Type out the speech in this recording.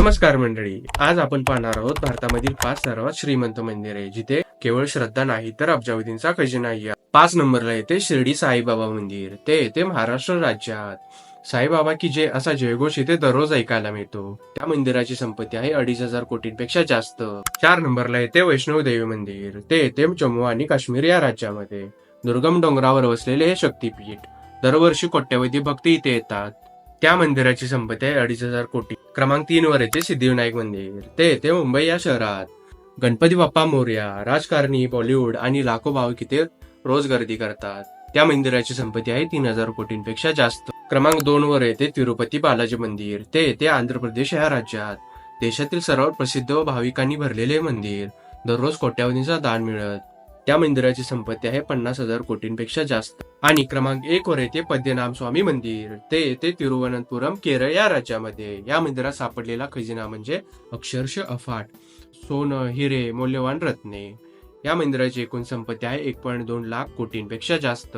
नमस्कार मंडळी. आज आपण पाहणार आहोत भारतामधील पाच सर्वात श्रीमंत मंदिरे जिथे केवळ श्रद्धा नाही तर अब्जावधींचा खजिना आहे. पाच नंबरला येते शिर्डी साईबाबा मंदिर. ते येते महाराष्ट्र राज्यात. साईबाबा की जे असा जयघोष इथे दररोज ऐकायला मिळतो. त्या मंदिराची संपत्ती आहे अडीच हजार कोटींपेक्षा जास्त. चार नंबरला येते वैष्णव देवी मंदिर. ते येते जम्मू आणि काश्मीर या राज्यामध्ये. दुर्गम डोंगरावर वसलेले हे शक्तीपीठ. दरवर्षी कोट्यवधी भक्त इथे येतात. त्या मंदिराची संपत्ती आहे अडीच हजार कोटी. क्रमांक तीन वर येते सिद्धिविनायक मंदिर. ते येते मुंबई या शहरात. गणपती बाप्पा मोर्या राजकारणी बॉलिवूड आणि लाखो भाविक इथे रोज गर्दी करतात. त्या मंदिराची संपत्ती आहे तीन हजार कोटींपेक्षा जास्त. क्रमांक दोन वर येते तिरुपती बालाजी मंदिर. ते येते आंध्र प्रदेश या राज्यात. देशातील सर्वात प्रसिद्ध व भाविकांनी भरलेले मंदिर. दररोज कोट्यावधीचा दान मिळत. त्या मंदिराची संपत्ती आहे पन्नास हजार कोटींपेक्षा जास्त. आणि क्रमांक एक वर येते पद्मनाभ स्वामी मंदिर. ते येते तिरुवनंतपुरम केरळ या राज्यामध्ये. या मंदिरात सापडलेला खजिना म्हणजे अक्षरश अफाट सोनं हिरे मौल्यवान रत्ने. या मंदिराची एकूण संपत्ती आहे एक पॉईंट दोन लाख कोटींपेक्षा जास्त.